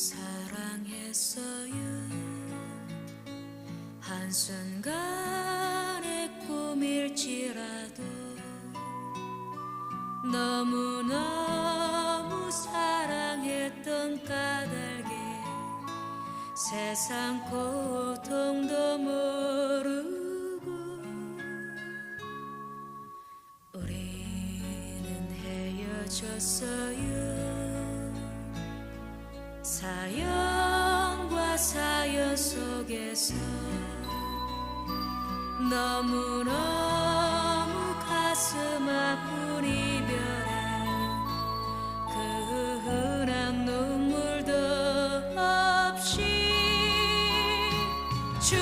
사랑했어요. 한순간의 꿈일지라도 너무너무 사랑했던 까닭에 세상 고통도 모르고 우리는 헤어졌어요 사연과 사연 속에서 너무너무 가슴 아픈 이별한 그 흔한 눈물도 없이 주